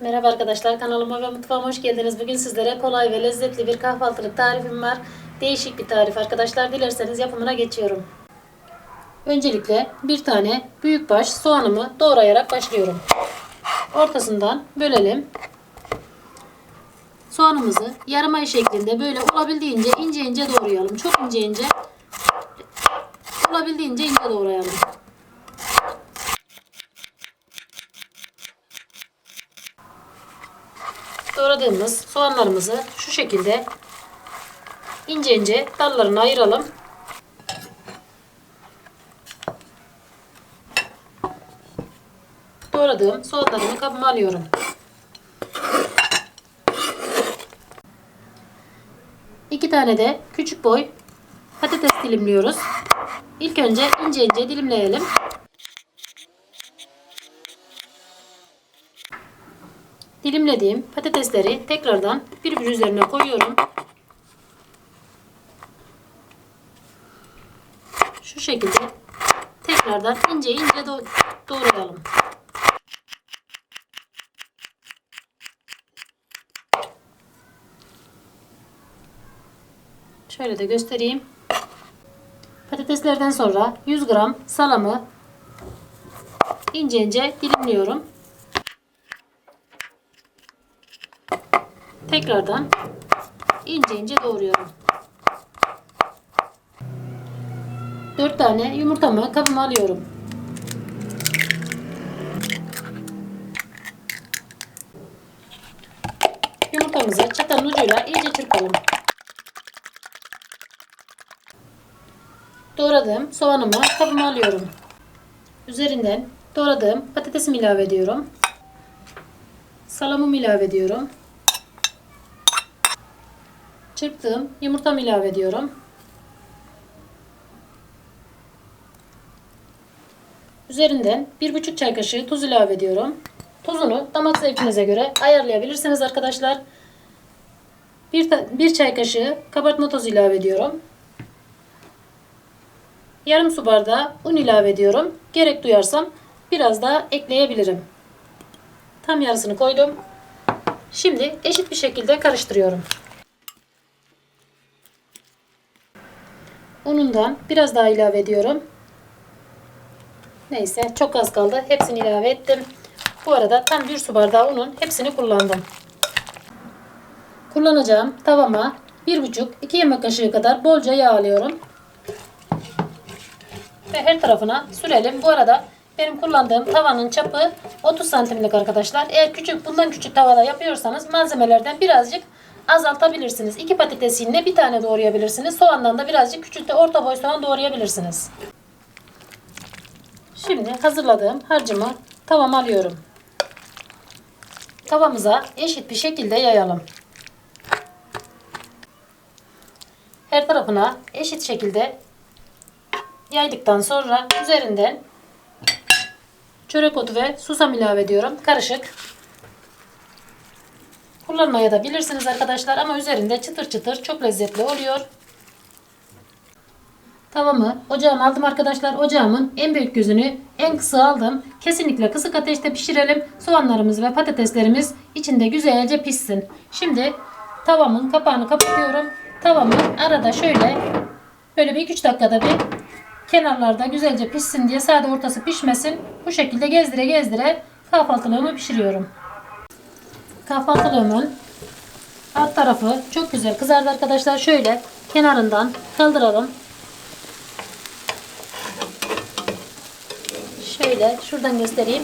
Merhaba arkadaşlar kanalıma ve mutfağıma hoş geldiniz. Bugün sizlere kolay ve lezzetli bir kahvaltılık tarifim var. Değişik bir tarif arkadaşlar. Dilerseniz yapımına geçiyorum. Öncelikle bir tane büyükbaş soğanımı doğrayarak başlıyorum. Ortasından bölelim. Soğanımızı yarım ay şeklinde böyle olabildiğince ince ince doğrayalım. Çok ince ince olabildiğince ince doğrayalım. Doğradığımız soğanlarımızı şu şekilde ince ince dallarını ayıralım. Doğradığım soğanlarımı kabıma alıyorum. İki tane de küçük boy patates dilimliyoruz. İlk önce ince ince dilimleyelim. Dilimlediğim patatesleri tekrardan birbiri üzerine koyuyorum. Şu şekilde tekrardan ince ince do- doğrayalım. Şöyle de göstereyim. Patateslerden sonra 100 gram salamı ince ince dilimliyorum. Tekrardan ince ince doğruyorum. 4 tane yumurtamı kabıma alıyorum. Yumurtamızı çatalın ucuyla iyice çırpalım. Doğradığım soğanımı kabıma alıyorum. Üzerinden doğradığım patatesimi ilave ediyorum. Salamımı ilave ediyorum. Çırptığım yumurtamı ilave ediyorum. Üzerinden 1,5 çay kaşığı tuz ilave ediyorum. Tuzunu damak zevkinize göre ayarlayabilirsiniz arkadaşlar. Bir, ta- bir çay kaşığı kabartma tozu ilave ediyorum. Yarım su bardağı un ilave ediyorum. Gerek duyarsam biraz daha ekleyebilirim. Tam yarısını koydum. Şimdi eşit bir şekilde karıştırıyorum. Unundan biraz daha ilave ediyorum. Neyse çok az kaldı. Hepsini ilave ettim. Bu arada tam bir su bardağı unun hepsini kullandım. Kullanacağım tavama 1,5-2 yemek kaşığı kadar bolca yağ alıyorum. Ve her tarafına sürelim. Bu arada benim kullandığım tavanın çapı 30 santimlik arkadaşlar. Eğer küçük bundan küçük tavada yapıyorsanız malzemelerden birazcık azaltabilirsiniz. İki patates yine bir tane doğrayabilirsiniz. Soğandan da birazcık küçük de orta boy soğan doğrayabilirsiniz. Şimdi hazırladığım harcımı tavama alıyorum. Tavamıza eşit bir şekilde yayalım. Her tarafına eşit şekilde yaydıktan sonra üzerinden çörek otu ve susam ilave ediyorum. Karışık. Kullanmaya da bilirsiniz arkadaşlar ama üzerinde çıtır çıtır çok lezzetli oluyor. Tavamı ocağıma aldım arkadaşlar. Ocağımın en büyük gözünü en kısa aldım. Kesinlikle kısık ateşte pişirelim. Soğanlarımız ve patateslerimiz içinde güzelce pişsin. Şimdi tavamın kapağını kapatıyorum. Tavamı arada şöyle böyle bir 2-3 dakikada bir kenarlarda güzelce pişsin diye sade ortası pişmesin. Bu şekilde gezdire gezdire kahvaltılığımı pişiriyorum. Kahvaltılığımın alt tarafı çok güzel kızardı arkadaşlar. Şöyle kenarından kaldıralım. Şöyle şuradan göstereyim.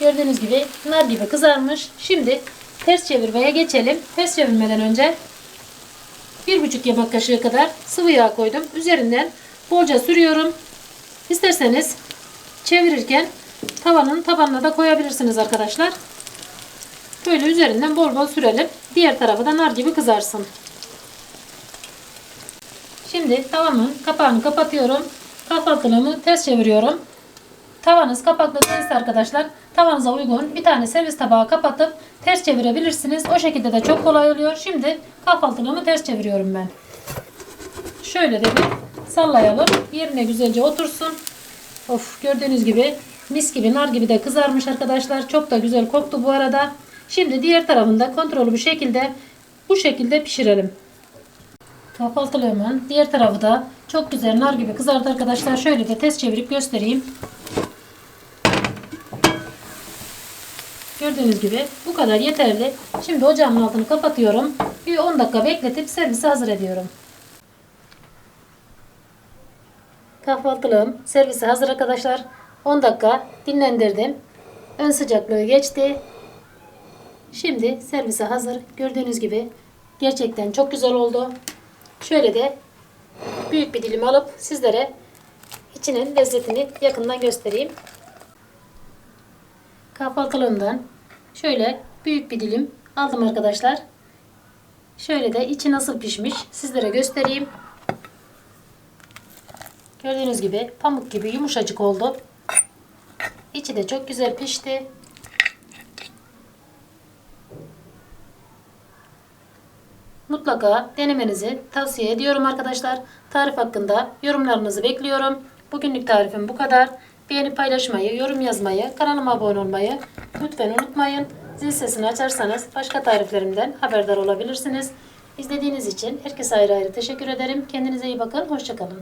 Gördüğünüz gibi nar gibi kızarmış. Şimdi ters çevirmeye geçelim. Ters çevirmeden önce 1,5 yemek kaşığı kadar sıvı yağ koydum. Üzerinden bolca sürüyorum. İsterseniz çevirirken tavanın tabanına da koyabilirsiniz arkadaşlar. Böyle üzerinden bol bol sürelim. Diğer tarafı da nar gibi kızarsın. Şimdi tavamın kapağını kapatıyorum. Kahvaltılığımı ters çeviriyorum. Tavanız kapaklı değilse arkadaşlar tavanıza uygun bir tane servis tabağı kapatıp ters çevirebilirsiniz. O şekilde de çok kolay oluyor. Şimdi kahvaltılığımı ters çeviriyorum ben. Şöyle de bir sallayalım. Yerine güzelce otursun. Of gördüğünüz gibi mis gibi nar gibi de kızarmış arkadaşlar. Çok da güzel koktu bu arada. Şimdi diğer tarafında kontrollü bir şekilde bu şekilde pişirelim. Kahvaltılığımın diğer tarafı da çok güzel nar gibi kızardı arkadaşlar. Şöyle de ters çevirip göstereyim. Gördüğünüz gibi bu kadar yeterli. Şimdi ocağımın altını kapatıyorum. Bir 10 dakika bekletip servise hazır ediyorum. Kahvaltılığım servise hazır arkadaşlar. 10 dakika dinlendirdim. Ön sıcaklığı geçti. Şimdi servise hazır. Gördüğünüz gibi gerçekten çok güzel oldu. Şöyle de büyük bir dilim alıp sizlere içinin lezzetini yakından göstereyim. Kahvaltılığımdan şöyle büyük bir dilim aldım arkadaşlar. Şöyle de içi nasıl pişmiş sizlere göstereyim. Gördüğünüz gibi pamuk gibi yumuşacık oldu. İçi de çok güzel pişti. Mutlaka denemenizi tavsiye ediyorum arkadaşlar. Tarif hakkında yorumlarınızı bekliyorum. Bugünlük tarifim bu kadar. Beğenip paylaşmayı, yorum yazmayı, kanalıma abone olmayı lütfen unutmayın. Zil sesini açarsanız başka tariflerimden haberdar olabilirsiniz. İzlediğiniz için herkese ayrı ayrı teşekkür ederim. Kendinize iyi bakın. Hoşçakalın.